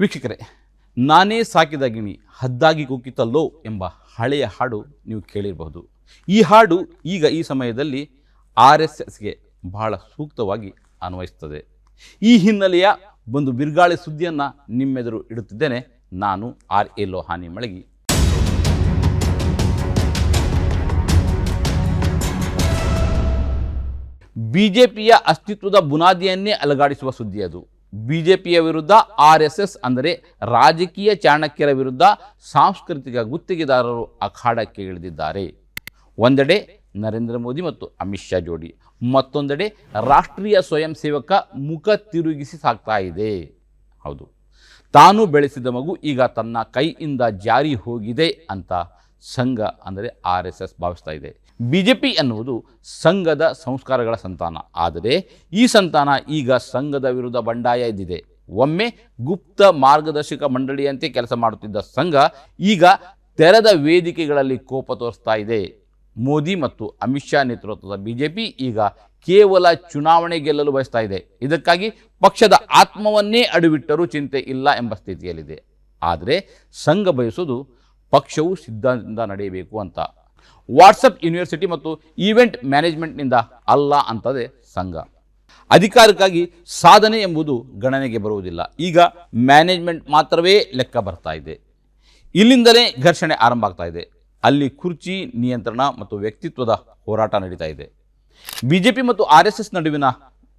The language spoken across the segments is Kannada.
ವೀಕ್ಷಕರೇ, ನಾನೇ ಸಾಕಿದ ಗಿಣಿ ಹದ್ದಾಗಿ ಕುಕ್ಕಿತಲ್ಲೋ ಎಂಬ ಹಳೆಯ ಹಾಡು ನೀವು ಕೇಳಿರಬಹುದು. ಈ ಹಾಡು ಈಗ ಈ ಸಮಯದಲ್ಲಿ ಆರ್ ಎಸ್ ಎಸ್ಗೆ ಬಹಳ ಸೂಕ್ತವಾಗಿ ಅನ್ವಯಿಸ್ತದೆ ಈ ಹಿನ್ನೆಲೆಯ ಒಂದು ಬಿರುಗಾಳಿ ಸುದ್ದಿಯನ್ನು ನಿಮ್ಮೆದುರು ಇಡುತ್ತಿದ್ದೇನೆ. ನಾನು ಆರ್ ಎ ಲೋಹಾನಿ ಮಳಗಿ. ಬಿಜೆಪಿಯ ಅಸ್ತಿತ್ವದ ಬುನಾದಿಯನ್ನೇ ಅಲಗಾಡಿಸುವ ಸುದ್ದಿ ಅದು. ಬಿಜೆಪಿಯ ವಿರುದ್ಧ ಆರ್ ಎಸ್ ಎಸ್ ಅಂದರೆ ರಾಜಕೀಯ ಚಾಣಕ್ಯರ ವಿರುದ್ಧ ಸಾಂಸ್ಕೃತಿಕ ಗುತ್ತಿಗೆದಾರರು ಅಖಾಡಕ್ಕೆ ಇಳಿದಿದ್ದಾರೆ. ಒಂದೆಡೆ ನರೇಂದ್ರ ಮೋದಿ ಮತ್ತು ಅಮಿತ್ ಶಾ ಜೋಡಿ, ಮತ್ತೊಂದೆಡೆ ರಾಷ್ಟ್ರೀಯ ಸ್ವಯಂ ಸೇವಕ ಮುಖ ತಿರುಗಿಸಿ ಸಾಕ್ತಾ ಇದೆ. ಹೌದು, ತಾನು ಬೆಳೆಸಿದ ಮಗು ಈಗ ತನ್ನ ಕೈಯಿಂದ ಜಾರಿ ಹೋಗಿದೆ ಅಂತ ಸಂಘ ಅಂದರೆ ಆರ್ ಎಸ್ ಎಸ್ ಭಾವಿಸ್ತಾ ಇದೆ. ಬಿ ಜೆ ಪಿ ಎನ್ನುವುದು ಸಂಘದ ಸಂಸ್ಕಾರಗಳ ಸಂತಾನ. ಆದರೆ ಈ ಸಂತಾನ ಈಗ ಸಂಘದ ವಿರುದ್ಧ ಬಂಡಾಯ ಎದ್ದಿದೆ ಒಮ್ಮೆ ಗುಪ್ತ ಮಾರ್ಗದರ್ಶಕ ಮಂಡಳಿಯಂತೆ ಕೆಲಸ ಮಾಡುತ್ತಿದ್ದ ಸಂಘ ಈಗ ತೆರೆದ ವೇದಿಕೆಗಳಲ್ಲಿ ಕೋಪ ತೋರಿಸ್ತಾ ಇದೆ. ಮೋದಿ ಮತ್ತು ಅಮಿತ್ ಶಾ ನೇತೃತ್ವದ ಬಿಜೆಪಿ ಈಗ ಕೇವಲ ಚುನಾವಣೆ ಗೆಲ್ಲಲು ಬಯಸ್ತಾ ಇದೆ. ಇದಕ್ಕಾಗಿ ಪಕ್ಷದ ಆತ್ಮವನ್ನೇ ಅಡುಬಿಟ್ಟರೂ ಚಿಂತೆ ಇಲ್ಲ ಎಂಬ ಸ್ಥಿತಿಯಲ್ಲಿದೆ. ಆದರೆ ಸಂಘ ಬಯಸುವುದು ಪಕ್ಷವು ಸಿದ್ಧಾಂತದಿಂದ ನಡೆಯಬೇಕು ಅಂತ. ವಾಟ್ಸಪ್ ಯೂನಿವರ್ಸಿಟಿ ಮತ್ತು ಈವೆಂಟ್ ಮ್ಯಾನೇಜ್ಮೆಂಟ್ನಿಂದ ಅಲ್ಲ ಅಂತದೆ ಸಂಘ. ಅಧಿಕಾರಕ್ಕಾಗಿ ಸಾಧನೆ ಎಂಬುದು ಗಣನೆಗೆ ಬರುವುದಿಲ್ಲ. ಈಗ ಮ್ಯಾನೇಜ್ಮೆಂಟ್ ಮಾತ್ರವೇ ಲೆಕ್ಕ ಬರ್ತಾ ಇದೆ. ಇಲ್ಲಿಂದಲೇ ಘರ್ಷಣೆ ಆರಂಭ ಆಗ್ತಾ ಇದೆ. ಅಲ್ಲಿ ಕುರ್ಚಿ, ನಿಯಂತ್ರಣ ಮತ್ತು ವ್ಯಕ್ತಿತ್ವದ ಹೋರಾಟ ನಡೀತಾ ಇದೆ. ಬಿ ಜೆ ಪಿ ಮತ್ತು ಆರ್ ಎಸ್ ಎಸ್ ನಡುವಿನ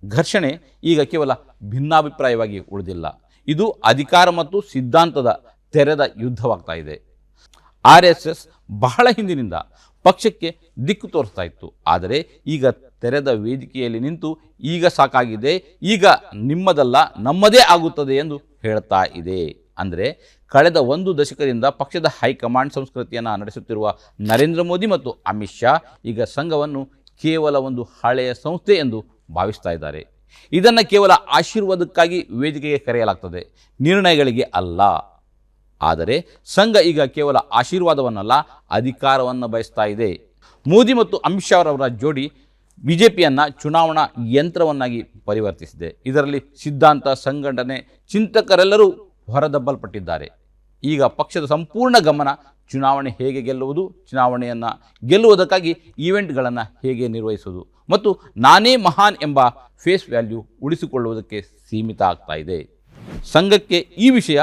ಘರ್ಷಣೆ ಈಗ ಕೇವಲ ಭಿನ್ನಾಭಿಪ್ರಾಯವಾಗಿ ಉಳಿದಿಲ್ಲ. ಇದು ಅಧಿಕಾರ ಮತ್ತು ಸಿದ್ಧಾಂತದ ತೆರೆದ ಯುದ್ಧವಾಗ್ತಾ ಇದೆ. ಆರ್ ಎಸ್ ಎಸ್ ಬಹಳ ಹಿಂದಿನಿಂದ ಪಕ್ಷಕ್ಕೆ ದಿಕ್ಕು ತೋರಿಸ್ತಾ ಇತ್ತು. ಆದರೆ ಈಗ ತೆರೆದ ವೇದಿಕೆಯಲ್ಲಿ ನಿಂತು ಈಗ ಸಾಕಾಗಿದೆ, ಈಗ ನಿಮ್ಮದಲ್ಲ, ನಮ್ಮದೇ ಆಗುತ್ತದೆ ಎಂದು ಹೇಳ್ತಾ ಇದೆ. ಅಂದರೆ ಕಳೆದ ಒಂದು ದಶಕದಿಂದ ಪಕ್ಷದ ಹೈಕಮಾಂಡ್ ಸಂಸ್ಕೃತಿಯನ್ನು ನಡೆಸುತ್ತಿರುವ ನರೇಂದ್ರ ಮೋದಿ ಮತ್ತು ಅಮಿತ್ ಶಾ ಈಗ ಸಂಘವನ್ನು ಕೇವಲ ಒಂದು ಹಳೆಯ ಸಂಸ್ಥೆ ಎಂದು ಭಾವಿಸ್ತಾ ಇದ್ದಾರೆ. ಇದನ್ನು ಕೇವಲ ಆಶೀರ್ವಾದಕ್ಕಾಗಿ ವೇದಿಕೆಗೆ ಕರೆಯಲಾಗ್ತದೆ. ನಿರ್ಣಯಗಳಿಗೆ ಅಲ್ಲ. ಆದರೆ ಸಂಘ ಈಗ ಕೇವಲ ಆಶೀರ್ವಾದವನ್ನಲ್ಲ, ಅಧಿಕಾರವನ್ನು ಬಯಸ್ತಾ ಇದೆ. ಮೋದಿ ಮತ್ತು ಅಮಿತ್ ಶಾ ಅವರ ಜೋಡಿ ಬಿ ಜೆ ಚುನಾವಣಾ ಯಂತ್ರವನ್ನಾಗಿ ಪರಿವರ್ತಿಸಿದೆ. ಇದರಲ್ಲಿ ಸಿದ್ಧಾಂತ, ಸಂಘಟನೆ, ಚಿಂತಕರೆಲ್ಲರೂ ಹೊರದಬ್ಬಲ್ಪಟ್ಟಿದ್ದಾರೆ. ಈಗ ಪಕ್ಷದ ಸಂಪೂರ್ಣ ಗಮನ ಚುನಾವಣೆ ಹೇಗೆ ಗೆಲ್ಲುವುದು, ಚುನಾವಣೆಯನ್ನು ಗೆಲ್ಲುವುದಕ್ಕಾಗಿ ಈವೆಂಟ್ಗಳನ್ನು ಹೇಗೆ ನಿರ್ವಹಿಸುವುದು ಮತ್ತು ನಾನೇ ಮಹಾನ್ ಎಂಬ ಫೇಸ್ ವ್ಯಾಲ್ಯೂ ಉಳಿಸಿಕೊಳ್ಳುವುದಕ್ಕೆ ಸೀಮಿತ ಆಗ್ತಾ ಇದೆ. ಸಂಘಕ್ಕೆ ಈ ವಿಷಯ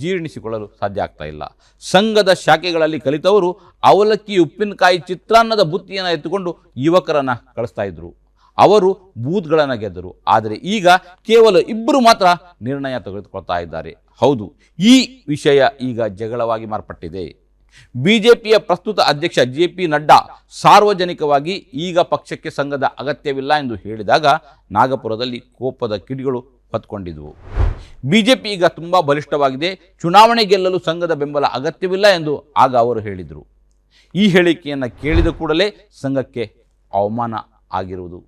ಜೀರ್ಣಿಸಿಕೊಳ್ಳಲು ಸಾಧ್ಯ ಆಗ್ತಾ ಇಲ್ಲ. ಸಂಘದ ಶಾಖೆಗಳಲ್ಲಿ ಕಲಿತವರು ಅವಲಕ್ಕಿ ಉಪ್ಪಿನಕಾಯಿ ಚಿತ್ರಾನ್ನದ ಬುತ್ತಿಯನ್ನು ಎತ್ತುಕೊಂಡು ಯುವಕರನ್ನು ಕಳಿಸ್ತಾ ಇದ್ರು. ಅವರು ಬೂತ್ಗಳನ್ನು ಗೆದ್ದರು. ಆದರೆ ಈಗ ಕೇವಲ ಇಬ್ಬರು ಮಾತ್ರ ನಿರ್ಣಯ ತೆಗೆದುಕೊಳ್ತಾ ಇದ್ದಾರೆ. ಹೌದು, ಈ ವಿಷಯ ಈಗ ಜಗಳವಾಗಿ ಮಾರ್ಪಟ್ಟಿದೆ. ಬಿಜೆಪಿಯ ಪ್ರಸ್ತುತ ಅಧ್ಯಕ್ಷ ಜೆ ಪಿ ನಡ್ಡಾ ಸಾರ್ವಜನಿಕವಾಗಿ ಈಗ ಪಕ್ಷಕ್ಕೆ ಸಂಘದ ಅಗತ್ಯವಿಲ್ಲ ಎಂದು ಹೇಳಿದಾಗ ನಾಗಪುರದಲ್ಲಿ ಕೋಪದ ಕಿಡಿಗಳು ಹೊತ್ಕೊಂಡಿದ್ವು. ಬಿಜೆಪಿ ಈಗ ತುಂಬ ಬಲಿಷ್ಠವಾಗಿದೆ. ಚುನಾವಣೆ ಗೆಲ್ಲಲು ಸಂಘದ ಬೆಂಬಲ ಅಗತ್ಯವಿಲ್ಲ ಎಂದು ಆಗ ಅವರು ಹೇಳಿದರು. ಈ ಹೇಳಿಕೆಯನ್ನು ಕೇಳಿದ ಕೂಡಲೇ ಸಂಘಕ್ಕೆ ಅವಮಾನ ಆಗಿರುವುದು.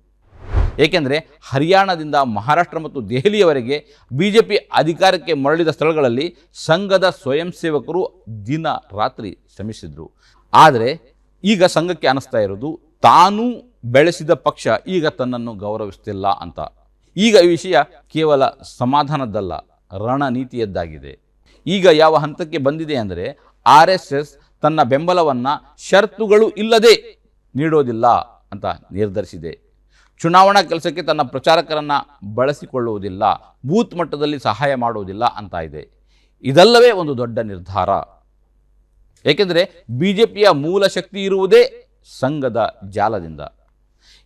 ಏಕೆಂದರೆ ಹರಿಯಾಣದಿಂದ ಮಹಾರಾಷ್ಟ್ರ ಮತ್ತು ದೆಹಲಿಯವರೆಗೆ ಬಿ ಜೆ ಪಿ ಅಧಿಕಾರಕ್ಕೆ ಮರಳಿದ ಸ್ಥಳಗಳಲ್ಲಿ ಸಂಘದ ಸ್ವಯಂ ಸೇವಕರು ದಿನ ರಾತ್ರಿ ಶ್ರಮಿಸಿದರು. ಆದರೆ ಈಗ ಸಂಘಕ್ಕೆ ಅನಿಸ್ತಾ ಇರೋದು, ತಾನು ಬೆಳೆಸಿದ ಪಕ್ಷ ಈಗ ತನ್ನನ್ನು ಗೌರವಿಸ್ತಿಲ್ಲ ಅಂತ. ಈಗ ಈ ವಿಷಯ ಕೇವಲ ಸಮಾಧಾನದ್ದಲ್ಲ, ರಣನೀತಿಯದ್ದಾಗಿದೆ. ಈಗ ಯಾವ ಹಂತಕ್ಕೆ ಬಂದಿದೆ ಅಂದರೆ ಆರ್ ಎಸ್ ಎಸ್ ತನ್ನ ಬೆಂಬಲವನ್ನು ಷರತ್ತುಗಳು ಇಲ್ಲದೆ ನೀಡೋದಿಲ್ಲ ಅಂತ ನಿರ್ಧರಿಸಿದೆ. ಚುನಾವಣಾ ಕೆಲಸಕ್ಕೆ ತನ್ನ ಪ್ರಚಾರಕರನ್ನು ಬಳಸಿಕೊಳ್ಳುವುದಿಲ್ಲ, ಬೂತ್ ಮಟ್ಟದಲ್ಲಿ ಸಹಾಯ ಮಾಡುವುದಿಲ್ಲ ಅಂತ ಇದೆ. ಇದಲ್ಲವೇ ಒಂದು ದೊಡ್ಡ ನಿರ್ಧಾರ. ಏಕೆಂದರೆ ಬಿ ಜೆ ಪಿಯ ಮೂಲ ಶಕ್ತಿ ಇರುವುದೇ ಸಂಘದ ಜಾಲದಿಂದ.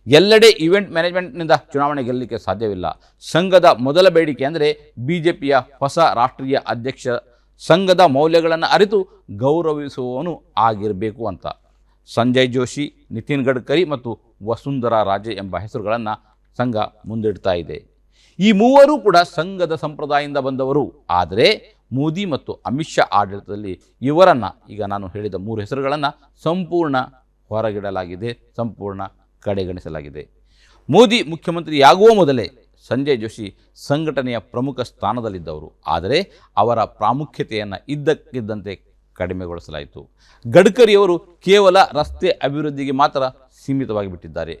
ಎಲ್ಲೆಡೆ ಇವೆಂಟ್ ಮ್ಯಾನೇಜ್ಮೆಂಟ್ನಿಂದ ಚುನಾವಣೆ ಗೆಲ್ಲಲಿಕ್ಕೆ ಸಾಧ್ಯವಿಲ್ಲ. ಸಂಘದ ಮೊದಲ ಬೇಡಿಕೆ ಅಂದರೆ ಬಿ ಜೆ ಪಿಯ ಹೊಸ ರಾಷ್ಟ್ರೀಯ ಅಧ್ಯಕ್ಷ ಸಂಘದ ಮೌಲ್ಯಗಳನ್ನು ಅರಿತು ಗೌರವಿಸುವವನು ಆಗಿರಬೇಕು ಅಂತ. ಸಂಜಯ್ ಜೋಶಿ, ನಿತಿನ್ ಗಡ್ಕರಿ ಮತ್ತು ವಸುಂಧರಾ ರಾಜೆ ಎಂಬ ಹೆಸರುಗಳನ್ನು ಸಂಘ ಮುಂದಿಡ್ತಾ ಇದೆ. ಈ ಮೂವರೂ ಕೂಡ ಸಂಘದ ಸಂಪ್ರದಾಯದಿಂದ ಬಂದವರು. ಆದರೆ ಮೋದಿ ಮತ್ತು ಅಮಿತ್ ಶಾ ಆಡಳಿತದಲ್ಲಿ ಇವರನ್ನು ಈಗ ನಾನು ಹೇಳಿದ ಮೂರು ಹೆಸರುಗಳನ್ನು ಸಂಪೂರ್ಣ ಹೊರಗಿಡಲಾಗಿದೆ, ಸಂಪೂರ್ಣ ಕಡೆಗಣಿಸಲಾಗಿದೆ. ಮೋದಿ ಮುಖ್ಯಮಂತ್ರಿಯಾಗುವ ಮೊದಲೇ ಸಂಜಯ್ ಜೋಶಿ ಸಂಘಟನೆಯ ಪ್ರಮುಖ ಸ್ಥಾನದಲ್ಲಿದ್ದವರು. ಆದರೆ ಅವರ ಪ್ರಾಮುಖ್ಯತೆಯನ್ನು ಇದ್ದಕ್ಕಿದ್ದಂತೆ ಕಡಿಮೆಗೊಳಿಸಲಾಯಿತು. ಗಡ್ಕರಿಯವರು ಕೇವಲ ರಸ್ತೆ ಅಭಿವೃದ್ಧಿಗೆ ಮಾತ್ರ ಸೀಮಿತವಾಗಿ ಬಿಟ್ಟಿದ್ದಾರೆ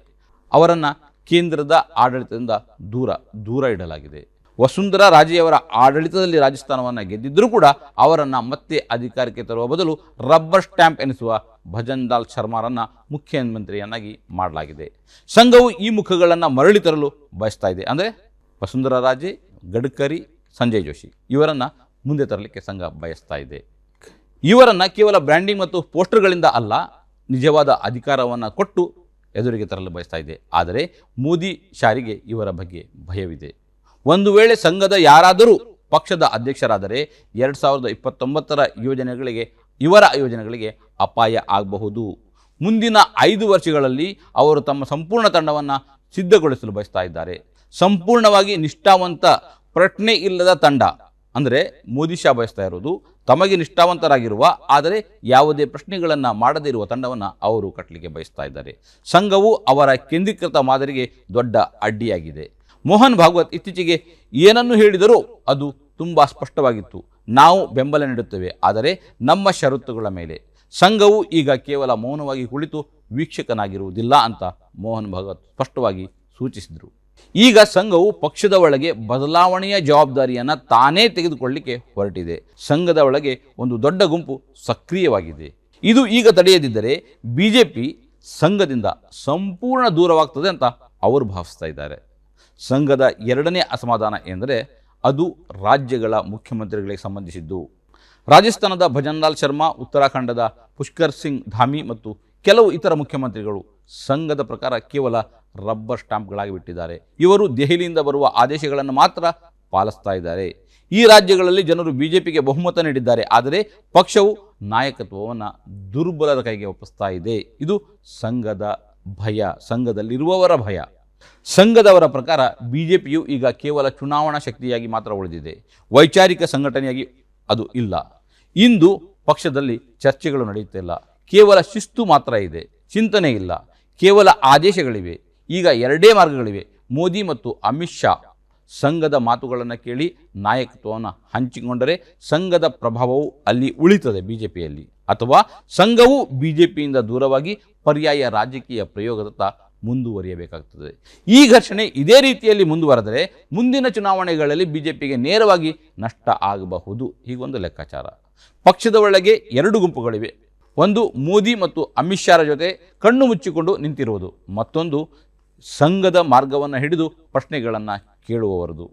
ಅವರನ್ನು ಕೇಂದ್ರದ ಆಡಳಿತದಿಂದ ದೂರ ದೂರ ಇಡಲಾಗಿದೆ. ವಸುಂಧರಾ ರಾಜೆಯವರ ಆಡಳಿತದಲ್ಲಿ ರಾಜಸ್ಥಾನವನ್ನು ಗೆದ್ದಿದ್ದರೂ ಕೂಡ ಅವರನ್ನು ಮತ್ತೆ ಅಧಿಕಾರಕ್ಕೆ ತರುವ ಬದಲು ರಬ್ಬರ್ ಸ್ಟ್ಯಾಂಪ್ ಎನಿಸುವ ಭಜನ್ ದಾಲ್ ಶರ್ಮಾರನ್ನು ಮುಖ್ಯಮಂತ್ರಿಯನ್ನಾಗಿ ಮಾಡಲಾಗಿದೆ. ಸಂಘವು ಈ ಮುಖಗಳನ್ನು ಮರಳಿ ತರಲು ಬಯಸ್ತಾ ಇದೆ. ಅಂದರೆ ವಸುಂಧರಾ ರಾಜೆ, ಗಡ್ಕರಿ, ಸಂಜಯ್ ಜೋಶಿ ಇವರನ್ನು ಮುಂದೆ ತರಲಿಕ್ಕೆ ಸಂಘ ಬಯಸ್ತಾ ಇದೆ. ಇವರನ್ನು ಕೇವಲ ಬ್ರ್ಯಾಂಡಿಂಗ್ ಮತ್ತು ಪೋಸ್ಟರ್ಗಳಿಂದ ಅಲ್ಲ, ನಿಜವಾದ ಅಧಿಕಾರವನ್ನು ಕೊಟ್ಟು ಎದುರಿಗೆ ತರಲು ಬಯಸ್ತಾ ಇದೆ. ಆದರೆ ಮೋದಿ ಶಾರಿಗೆ ಇವರ ಬಗ್ಗೆ ಭಯವಿದೆ. ಒಂದು ವೇಳೆ ಸಂಘದ ಯಾರಾದರೂ ಪಕ್ಷದ ಅಧ್ಯಕ್ಷರಾದರೆ, ಎರಡು ಸಾವಿರದ ಇಪ್ಪತ್ತೊಂಬತ್ತರ ಯೋಜನೆಗಳಿಗೆ ಇವರ ಯೋಜನೆಗಳಿಗೆ ಅಪಾಯ ಆಗಬಹುದು. ಮುಂದಿನ ಐದು ವರ್ಷಗಳಲ್ಲಿ ಅವರು ತಮ್ಮ ಸಂಪೂರ್ಣ ತಂಡವನ್ನು ಸಿದ್ಧಗೊಳಿಸಲು ಬಯಸ್ತಾ ಇದ್ದಾರೆ. ಸಂಪೂರ್ಣವಾಗಿ ನಿಷ್ಠಾವಂತ ಪ್ರಶ್ನೆ ಇಲ್ಲದ ತಂಡ ಅಂದರೆ ಮೋದಿ ಶಾ ಬಯಸ್ತಾ ಇರೋದು ತಮಗೆ ನಿಷ್ಠಾವಂತರಾಗಿರುವ ಆದರೆ ಯಾವುದೇ ಪ್ರಶ್ನೆಗಳನ್ನು ಮಾಡದೇ ಇರುವ ತಂಡವನ್ನು ಅವರು ಕಟ್ಟಲಿಕ್ಕೆ ಬಯಸ್ತಾ ಇದ್ದಾರೆ. ಸಂಘವು ಅವರ ಕೇಂದ್ರೀಕೃತ ಮಾದರಿಗೆ ದೊಡ್ಡ ಅಡ್ಡಿಯಾಗಿದೆ. ಮೋಹನ್ ಭಾಗವತ್ ಇತ್ತೀಚೆಗೆ ಏನನ್ನು ಹೇಳಿದರೂ ಅದು ತುಂಬ ಸ್ಪಷ್ಟವಾಗಿತ್ತು. ನಾವು ಬೆಂಬಲ ನೀಡುತ್ತೇವೆ. ಆದರೆ ನಮ್ಮ ಷರತ್ತುಗಳ ಮೇಲೆ. ಸಂಘವು ಈಗ ಕೇವಲ ಮೌನವಾಗಿ ಕುಳಿತು ವೀಕ್ಷಕನಾಗಿರುವುದಿಲ್ಲ ಅಂತ ಮೋಹನ್ ಭಾಗವತ್ ಸ್ಪಷ್ಟವಾಗಿ ಸೂಚಿಸಿದರು. ಈಗ ಸಂಘವು ಪಕ್ಷದ ಒಳಗೆ ಬದಲಾವಣೆಯ ಜವಾಬ್ದಾರಿಯನ್ನು ತಾನೇ ತೆಗೆದುಕೊಳ್ಳಲಿಕ್ಕೆ ಹೊರಟಿದೆ. ಸಂಘದ ಒಳಗೆ ಒಂದು ದೊಡ್ಡ ಗುಂಪು ಸಕ್ರಿಯವಾಗಿದೆ. ಇದು ಈಗ ತಡೆಯದಿದ್ದರೆ ಬಿ ಜೆ ಪಿ ಸಂಘದಿಂದ ಸಂಪೂರ್ಣ ದೂರವಾಗ್ತದೆ ಅಂತ ಅವರು ಭಾವಿಸ್ತಾ ಇದ್ದಾರೆ. ಸಂಘದ ಎರಡನೇ ಅಸಮಾಧಾನ ಎಂದರೆ ಅದು ರಾಜ್ಯಗಳ ಮುಖ್ಯಮಂತ್ರಿಗಳಿಗೆ ಸಂಬಂಧಿಸಿದ್ದು. ರಾಜಸ್ಥಾನದ ಭಜನ್ಲಾಲ್ ಶರ್ಮಾ, ಉತ್ತರಾಖಂಡದ ಪುಷ್ಕರ್ ಸಿಂಗ್ ಧಾಮಿ ಮತ್ತು ಕೆಲವು ಇತರ ಮುಖ್ಯಮಂತ್ರಿಗಳು ಸಂಘದ ಪ್ರಕಾರ ಕೇವಲ ರಬ್ಬರ್ ಸ್ಟಾಂಪ್ಗಳಾಗಿ ಬಿಟ್ಟಿದ್ದಾರೆ. ಇವರು ದೆಹಲಿಯಿಂದ ಬರುವ ಆದೇಶಗಳನ್ನು ಮಾತ್ರ ಪಾಲಿಸ್ತಾ ಇದ್ದಾರೆ. ಈ ರಾಜ್ಯಗಳಲ್ಲಿ ಜನರು ಬಿಜೆಪಿಗೆ ಬಹುಮತ ನೀಡಿದ್ದಾರೆ. ಆದರೆ ಪಕ್ಷವು ನಾಯಕತ್ವವನ್ನು ದುರ್ಬಲದ ಕೈಗೆ ಒಪ್ಪಿಸ್ತಾ ಇದೆ. ಇದು ಸಂಘದ ಭಯ, ಸಂಘದಲ್ಲಿರುವವರ ಭಯ. ಸಂಘದವರ ಪ್ರಕಾರ ಬಿ ಜೆ ಪಿಯು ಈಗ ಕೇವಲ ಚುನಾವಣಾ ಶಕ್ತಿಯಾಗಿ ಮಾತ್ರ ಉಳಿದಿದೆ. ವೈಚಾರಿಕ ಸಂಘಟನೆಯಾಗಿ ಅದು ಇಲ್ಲ. ಇಂದು ಪಕ್ಷದಲ್ಲಿ ಚರ್ಚೆಗಳು ನಡೆಯುತ್ತಿಲ್ಲ ಕೇವಲ ಶಿಸ್ತು ಮಾತ್ರ ಇದೆ. ಚಿಂತನೆ ಇಲ್ಲ. ಕೇವಲ ಆದೇಶಗಳಿವೆ. ಈಗ ಎರಡೇ ಮಾರ್ಗಗಳಿವೆ. ಮೋದಿ ಮತ್ತು ಅಮಿತ್ ಶಾ. ಸಂಘದ ಮಾತುಗಳನ್ನು ಕೇಳಿ ನಾಯಕತ್ವವನ್ನು ಹಂಚಿಕೊಂಡರೆ ಸಂಘದ ಪ್ರಭಾವವು ಅಲ್ಲಿ ಉಳಿತದೆ ಬಿ ಜೆ ಪಿಯಲ್ಲಿ ಅಥವಾ ಸಂಘವು ಬಿ ಜೆ ಪಿಯಿಂದ ದೂರವಾಗಿ ಪರ್ಯಾಯ ರಾಜಕೀಯ ಪ್ರಯೋಗದತ್ತ ಮುಂದುವರಿಯಬೇಕಾಗ್ತದೆ. ಈ ಘರ್ಷಣೆ ಇದೇ ರೀತಿಯಲ್ಲಿ ಮುಂದುವರೆದರೆ ಮುಂದಿನ ಚುನಾವಣೆಗಳಲ್ಲಿ ಬಿ ಜೆ ಪಿಗೆ ನೇರವಾಗಿ ನಷ್ಟ ಆಗಬಹುದು. ಹೀಗೊಂದು ಲೆಕ್ಕಾಚಾರ. ಪಕ್ಷದ ಒಳಗೆ ಎರಡು ಗುಂಪುಗಳಿವೆ. ಒಂದು ಮೋದಿ ಮತ್ತು ಅಮಿತ್ ಶಾರ ಜೊತೆ ಕಣ್ಣು ಮುಚ್ಚಿಕೊಂಡು ನಿಂತಿರುವುದು. ಮತ್ತೊಂದು ಸಂಘದ ಮಾರ್ಗವನ್ನು ಹಿಡಿದು ಪ್ರಶ್ನೆಗಳನ್ನು ಕೇಳುವವರದು.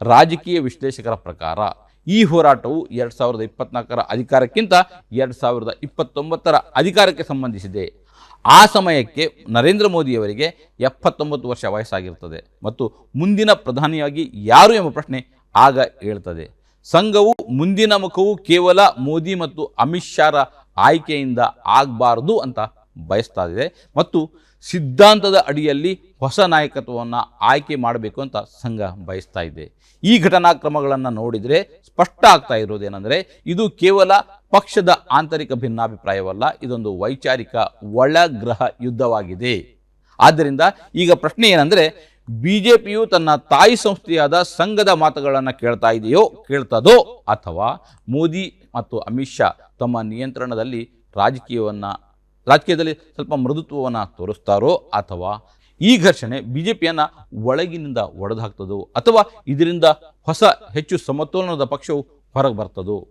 ರಾಜಕೀಯ ವಿಶ್ಲೇಷಕರ ಪ್ರಕಾರ ಈ ಹೋರಾಟವು ಎರಡು ಸಾವಿರದ ಇಪ್ಪತ್ನಾಲ್ಕರ ಅಧಿಕಾರಕ್ಕಿಂತ ಎರಡು ಸಾವಿರದ ಇಪ್ಪತ್ತೊಂಬತ್ತರ ಅಧಿಕಾರಕ್ಕೆ ಸಂಬಂಧಿಸಿದೆ. ಆ ಸಮಯಕ್ಕೆ ನರೇಂದ್ರ ಮೋದಿಯವರಿಗೆ ಎಪ್ಪತ್ತೊಂಬತ್ತು ವರ್ಷ ವಯಸ್ಸಾಗಿರುತ್ತದೆ ಮತ್ತು ಮುಂದಿನ ಪ್ರಧಾನಿಯಾಗಿ ಯಾರು ಎಂಬ ಪ್ರಶ್ನೆ ಆಗ ಹೇಳ್ತದೆ ಸಂಘವು ಮುಂದಿನ ಮುಖವು ಕೇವಲ ಮೋದಿ ಮತ್ತು ಅಮಿತ್ ಶಾರ ಆಯ್ಕೆಯಿಂದ ಆಗಬಾರದು ಅಂತ ಬಯಸ್ತಾ ಇದೆ. ಮತ್ತು ಸಿದ್ಧಾಂತದ ಅಡಿಯಲ್ಲಿ ಹೊಸ ನಾಯಕತ್ವವನ್ನು ಆಯ್ಕೆ ಮಾಡಬೇಕು ಅಂತ ಸಂಘ ಬಯಸ್ತಾ ಇದೆ. ಈ ಘಟನಾಕ್ರಮಗಳನ್ನು ನೋಡಿದರೆ ಸ್ಪಷ್ಟ ಆಗ್ತಾ ಇರೋದೇನೆಂದರೆ ಇದು ಕೇವಲ ಪಕ್ಷದ ಆಂತರಿಕ ಭಿನ್ನಾಭಿಪ್ರಾಯವಲ್ಲ, ಇದೊಂದು ವೈಚಾರಿಕ ಒಳಗ್ರಹ ಯುದ್ಧವಾಗಿದೆ. ಆದ್ದರಿಂದ ಈಗ ಪ್ರಶ್ನೆ ಏನಂದರೆ ಬಿ ಜೆ ಪಿಯು ತನ್ನ ತಾಯಿ ಸಂಸ್ಥೆಯಾದ ಸಂಘದ ಮಾತುಗಳನ್ನು ಕೇಳ್ತಾ ಇದೆಯೋ, ಕೇಳ್ತದೋ, ಅಥವಾ ಮೋದಿ ಮತ್ತು ಅಮಿತ್ ಶಾ ತಮ್ಮ ನಿಯಂತ್ರಣದಲ್ಲಿ ರಾಜಕೀಯವನ್ನು ರಾಜಕೀಯದಲ್ಲಿ ಸ್ವಲ್ಪ ಮೃದುತ್ವವನ್ನು ತೋರಿಸ್ತಾರೋ ಅಥವಾ ಈ ಘರ್ಷಣೆ ಬಿ ಜೆ ಪಿಯನ್ನು ಒಳಗಿನಿಂದ ಒಡೆದಾಕ್ತದೋ ಅಥವಾ ಇದರಿಂದ ಹೊಸ ಹೆಚ್ಚು ಸಮತೋಲನದ ಪಕ್ಷವು ಹೊರಗೆ ಬರ್ತದೋ?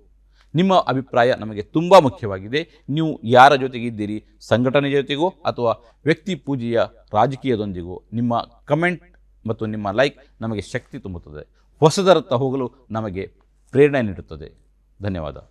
ನಿಮ್ಮ ಅಭಿಪ್ರಾಯ ನಮಗೆ ತುಂಬ ಮುಖ್ಯವಾಗಿದೆ. ನೀವು ಯಾರ ಜೊತೆಗಿದ್ದೀರಿ ಸಂಘಟನೆ ಜೊತೆಗೋ ಅಥವಾ ವ್ಯಕ್ತಿ ಪೂಜೆಯ ರಾಜಕೀಯದೊಂದಿಗೋ? ನಿಮ್ಮ ಕಮೆಂಟ್ ಮತ್ತು ನಿಮ್ಮ ಲೈಕ್ ನಮಗೆ ಶಕ್ತಿ ತುಂಬುತ್ತದೆ. ಹೊಸದರತ್ತ ಹೋಗಲು ನಮಗೆ ಪ್ರೇರಣೆ ನೀಡುತ್ತದೆ. ಧನ್ಯವಾದ.